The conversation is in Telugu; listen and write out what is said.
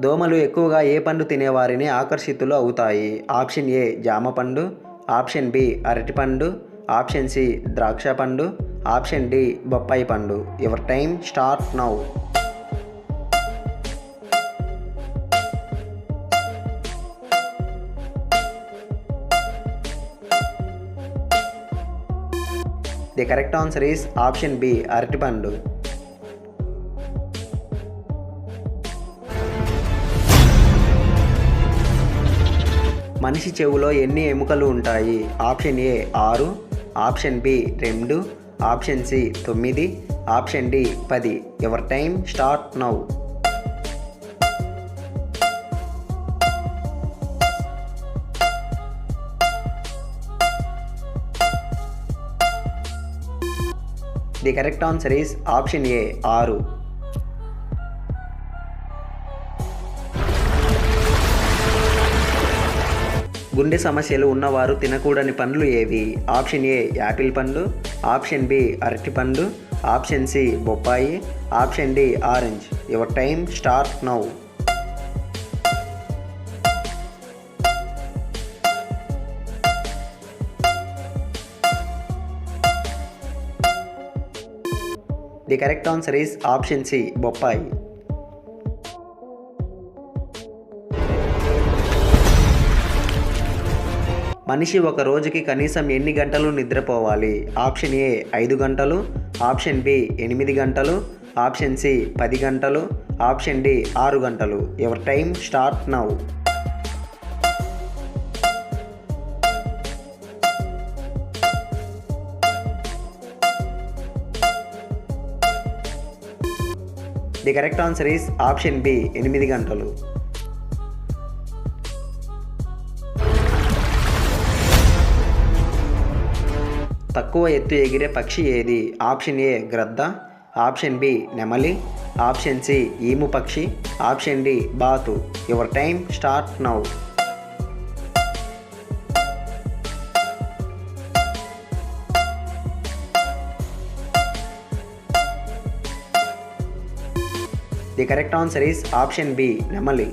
దోమలు ఎక్కువగా ఏ పండు తినేవారిని ఆకర్షితులు అవుతాయి? ఆప్షన్ ఏ జామ పండు ఆప్షన్ బి అరటిపండు ఆప్షన్ సి ద్రాక్ష పండు ఆప్షన్ డి బొప్పాయి పండు. Your time start now. The correct answer is option B అరటిపండు మనిషి చెవులో ఎన్ని ఎముకలు ఉంటాయి? ఆప్షన్ ఏ ఆరు ఆప్షన్ బి రెండు ఆప్షన్ సి తొమ్మిది ఆప్షన్ డి పది. Your time start now. The correct answer is option A ఆరు. గుండె సమస్యలు ఉన్నవారు తినకూడని పండ్లు ఏవి? ఆప్షన్ ఏ యాపిల్ పండు. ఆప్షన్ బి అరటి పండు. ఆప్షన్ సి బొప్పాయి. Option D orange. Your time start now. The correct answer is option C బొప్పాయి. మనిషి ఒక రోజుకి కనీసం ఎన్ని గంటలు నిద్రపోవాలి? ఆప్షన్ ఏ ఐదు గంటలు ఆప్షన్ బి ఎనిమిది గంటలు ఆప్షన్ సి పది గంటలు ఆప్షన్ డి ఆరు గంటలు. Your time start now the correct answer is option B ఎనిమిది గంటలు. తక్కువ ఎత్తు ఎగిరే పక్షి ఏది? ఆప్షన్ ఏ గ్రద్ద ఆప్షన్ బి నెమలి ఆప్షన్ సి ఈము పక్షి ఆప్షన్ డి బాతు. Your time start now. The correct answer is option B నెమలి.